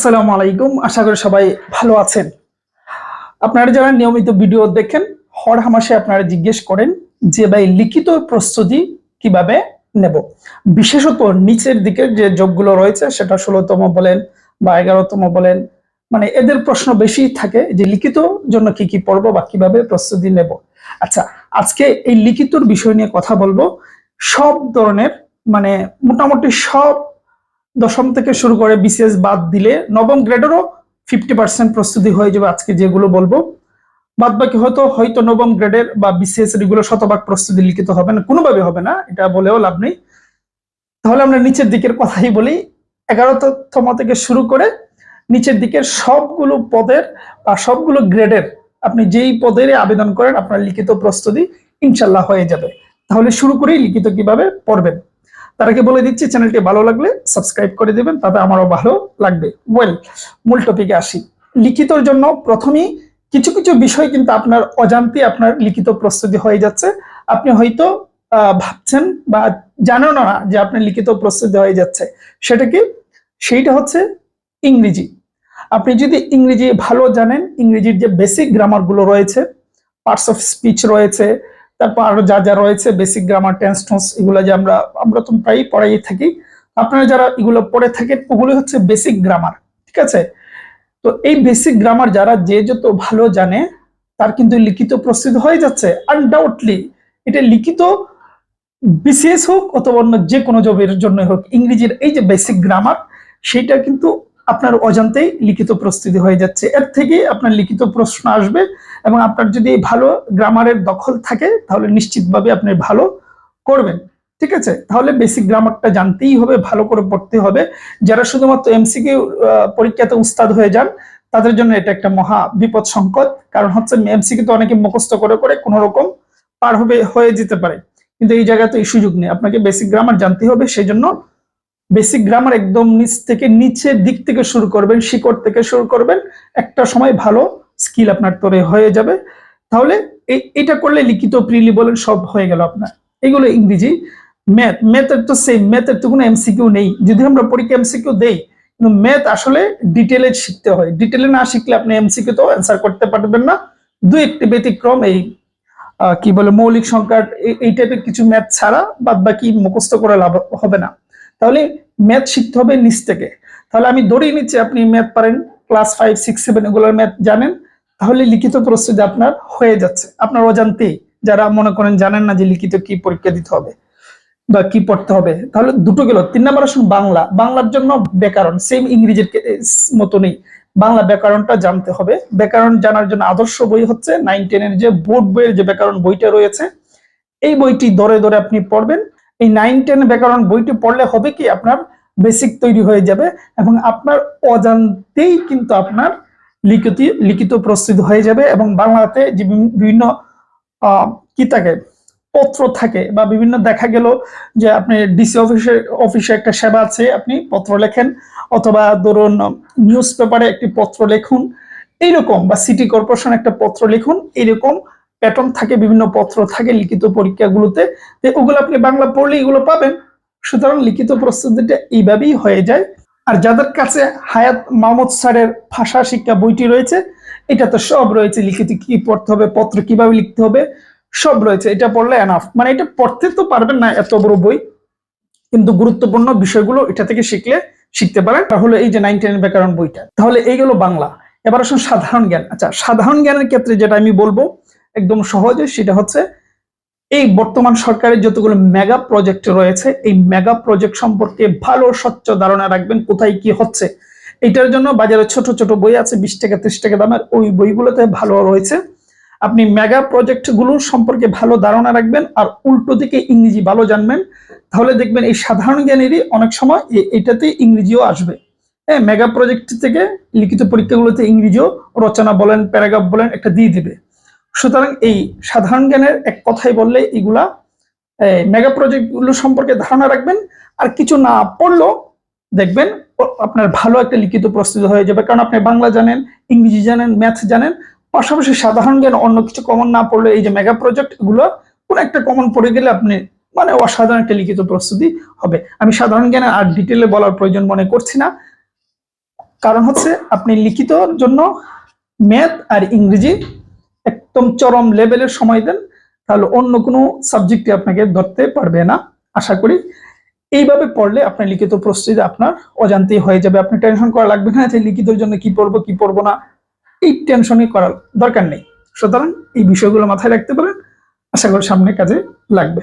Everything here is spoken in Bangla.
আসসালামু আলাইকুম। আশা করি সবাই ভালো আছেন। আপনারা যারা নিয়মিত ভিডিও দেখেন, হর হামাসে আপনারা জিজ্ঞেস করেন যে ভাই, লিখিত প্রস্তুতি কীভাবে নেব? বিশেষত নিচের দিকে যে যোগগুলো রয়েছে, সেটা ষোলোতম বলেন বা এগারোতম বলেন মানে এদের প্রশ্ন বেশি থাকে যে লিখিত জন্য কি কি পড়ব বা কীভাবে প্রস্তুতি নেব। আচ্ছা আজকে এই লিখিতর বিষয় নিয়ে কথা বলব। সব ধরনের মানে মোটামুটি সব দশম থেকে শুরু করে বিসিএস বাদ দিলে নবম গ্রেডেরও ফিফটি পার্সেন্ট প্রস্তুতি হয়ে যাবে আজকে যেগুলো বলব। বাদ বাকি হয়তো হয়তো নবম গ্রেডের বা বিসিএস এগুলো শতভাগ প্রস্তুতি লিখিত হবে না, কোনোভাবে হবে না, এটা বলেও লাভ নেই। তাহলে আমরা নিচের দিকের কথাই বলি। এগারোতম থেকে শুরু করে নিচের দিকের সবগুলো পদের বা সবগুলো গ্রেডের আপনি যেই পদের আবেদন করেন, আপনার লিখিত প্রস্তুতি ইনশাল্লাহ হয়ে যাবে। তাহলে শুরু করেই লিখিত কীভাবে পড়বেন? তার আগে বলে দিচ্ছি চ্যানেলটি ভালো লাগলে সাবস্ক্রাইব করে দিবেন, তাতে আমারও ভালো লাগবে। ওয়েল মূল টপিকে আসি। লিখিতর জন্য প্রথমেই কিছু কিছু বিষয় কিন্তু আপনার অজান্তে আপনার লিখিত প্রস্তুতি হয়ে যাচ্ছে। আপনি হয়তো ভাবছেন বা জানেন না যে আপনার লিখিত প্রস্তুতি হয়ে যাচ্ছে। সেটা কি সেইটা হচ্ছে ইংরেজি। আপনি যদি ইংরেজি ভালো জানেন, ইংরেজির যে বেসিক গ্রামারগুলো রয়েছে পার্টস অফ স্পিচ রয়েছে তারপর আরও যা যা রয়েছে বেসিক গ্রামার টেন্স টোন্স এগুলো যে আমরা আমরা তো প্রায়ই পড়াই থাকি। আপনারা যারা এগুলো পড়ে থাকেন ওগুলো হচ্ছে বেসিক গ্রামার ঠিক আছে? তো এই বেসিক গ্রামার যারা যে যত ভালো জানে, তার কিন্তু লিখিত প্রস্তুত হয়ে যাচ্ছে। আনডাউটলি এটা লিখিত বিসিএস হোক অথবা অন্য যে কোনো জবের জন্য হোক, ইংরেজির এই যে বেসিক গ্রামার সেটা কিন্তু আপনার অজান্তেই লিখিত প্রস্তুতি হয়ে যাচ্ছে। এর থেকে আপনার লিখিত প্রশ্ন আসবে এবং আপনার যদি ভালো গ্রামারের দখল থাকে, তাহলে নিশ্চিতভাবে আপনি ভালো করবেন। ঠিক আছে? তাহলে বেসিক গ্রামারটা জানতেই হবে, ভালো করে পড়তে হবে। যারা শুধুমাত্র এমসিকিউ পরীক্ষাতে উস্তাদ হয়ে যান, তাদের জন্য এটা একটা মহা বিপদ সংকট। কারণ হচ্ছে এমসিকিউ তো অনেকে মুখস্থ করে করে কোনো রকম পার হবে, হয়ে যেতে পারে। কিন্তু এই জায়গায় তো এই সুযোগ নেই। আপনাকে বেসিক গ্রামার জানতে হবে সেই জন্য বেসিক গ্রামার একদম নিচ থেকে নিচের দিক থেকে শুরু করবেন, শিকড় থেকে শুরু করবেন। একটা সময় ভালো স্কিল আপনার তৈরি হয়ে যাবে। তাহলে এটা করলে লিখিত প্রিলি বলেন সব হয়ে গেল আপনার। এগুলো ইংরেজি। ম্যাথ ম্যাথের তো সেম ম্যাথের তো কোনো এমসিকিউ নেই। যদি আমরা পরীক্ষা এমসিকিউ দেই, কিন্তু ম্যাথ আসলে ডিটেলে শিখতে হয়। ডিটেলে না শিখলে আপনি এমসিকিউ তো অ্যান্সার করতে পারবেন না। দু একটি ব্যতিক্রম এই কি বলে, মৌলিক সংখ্যার এই টাইপের কিছু ম্যাথ ছাড়া বাদ বাকি মুখস্থ করে লাভ হবে না। তাহলে ম্যাথ শিখতে হবে নিচ থেকে। তাহলে আমি ধরেই নিচ্ছি আপনি ম্যাথ পারেন ক্লাস ফাইভ সিক্স সেভেন এগুলোর ম্যাথ জানেন, তাহলে লিখিত প্রস্তুতি আপনার হয়ে যাচ্ছে। আপনার অজান্তেই যারা মনে করেন জানেন না যে লিখিত কি পরীক্ষা দিতে হবে বা কি পড়তে হবে, তাহলে দুটো গেল। তিন নম্বর আসুন বাংলা। বাংলার জন্য ব্যাকরণ সেম ইংরেজির কে- মতো নেই। বাংলা ব্যাকরণটা জানতে হবে। ব্যাকরণ জানার জন্য আদর্শ বই হচ্ছে নাইন টেনের যে বোর্ড বইয়ের যে ব্যাকরণ বইটা রয়েছে, এই বইটি ধরে ধরে আপনি পড়বেন। এই নাইন টেন ব্যাকরণ বইটি পড়লে হবে কি? আপনার বেসিক তৈরি হয়ে যাবে এবং আপনার অজান্তেই কিন্তু আপনার লিখিত লিখিত প্রস্তুত হয়ে যাবে এবং বাংলাতে যে বিভিন্ন কি থাকে? পত্র থাকে বা বিভিন্ন দেখা গেল যে আপনি ডিসি অফিসে অফিসে একটা সেবা আছে, আপনি পত্র লেখেন অথবা ধরুন নিউজ পেপারে একটি পত্র লিখুন, এইরকম বা সিটি কর্পোরেশন একটা পত্র লিখুন, এইরকম প্যাটার্ন থাকে, বিভিন্ন পত্র থাকে লিখিত পরীক্ষাগুলোতে ওগুলো আপনি বাংলা পড়লে এগুলো পাবেন। সুতরাং লিখিত প্রস্তুতিটা এইভাবেই হয়ে যায়। আর যাদের কাছে হায়াত মাহমুদ স্যারের ভাষা শিক্ষা বইটি রয়েছে, এটা তো সব রয়েছে, লিখিত কি পড়তে হবে, পত্র কীভাবে লিখতে হবে, সব রয়েছে। এটা পড়লে এনাফ মানে এটা পড়তে তো পারবেন না এত বড় বই, কিন্তু গুরুত্বপূর্ণ বিষয়গুলো এটা থেকে শিখলে শিখতে পারেন। তাহলে এই যে নাইন টেন ব্যাকরণ বইটা। তাহলে এইগুলো বাংলা। এবার আসুন সাধারণ জ্ঞান। আচ্ছা সাধারণ জ্ঞানের ক্ষেত্রে যেটা আমি বলব একদম সহজে, সেটা হচ্ছে এই বর্তমান সরকারের যতগুলো মেগা প্রজেক্ট রয়েছে, এই মেগা প্রজেক্ট সম্পর্কে ভালো, স্বচ্ছ ধারণা রাখবেন কোথায় কি হচ্ছে। এটার জন্য বাজারে ছোট ছোট বই আছে, বিশ টাকা, ত্রিশ টাকা দামের, ওই বইগুলোতে ভালো রয়েছে। আপনি মেগা প্রজেক্টগুলো সম্পর্কে ভালো ধারণা রাখবেন আর উল্টো দিকে ইংরেজি ভালো জানবেন, তাহলে দেখবেন এই সাধারণ জ্ঞানেরই অনেক সময় এটাতে ইংরেজিও আসবে। হ্যাঁ মেগা প্রজেক্ট থেকে লিখিত পরীক্ষাগুলোতে ইংরেজিও রচনা বলেন প্যারাগ্রাফ বলেন, একটা দিয়ে দিবে। সুতরাং এই সাধারণ জ্ঞানের এক কথাই বললে এগুলা মেগা প্রজেক্টগুলো সম্পর্কে ধারণা রাখবেন। আর কিছু না পড়লেও দেখবেন আপনার ভালো একটা লিখিত প্রস্তুত হয়ে যাবে। কারণ আপনি বাংলা জানেন, ইংরেজি জানেন ম্যাথ জানেন, পাশাপাশি সাধারণ জ্ঞান অন্য কিছু কমন না পড়লে এই যে মেগা প্রজেক্টগুলো, কোন একটা কমন পড়ে গেলে আপনি মানে অসাধারণ একটা লিখিত প্রস্তুতি হবে। আমি সাধারণ জ্ঞানে আর ডিটেলে বলার প্রয়োজন মনে করছি না। কারণ হচ্ছে আপনি লিখিতর জন্য ম্যাথ আর ইংরেজি একদম চরম লেভেলের সময় দেন, তাহলে অন্য কোনো সাবজেক্টে আপনাকে ধরতে পারবে না। আশা করি এইভাবে পড়লে আপনার লিখিত প্রস্তুতি আপনার অজান্তেই হয়ে যাবে। আপনি টেনশন করা লাগবে না যে লিখিতের জন্য কি পড়ব কি পড়ব না। এই টেনশনই করার দরকার নেই। সুতরাং এই বিষয়গুলো মাথায় রাখতে পারেন। আশা করি সামনে কাজে লাগবে।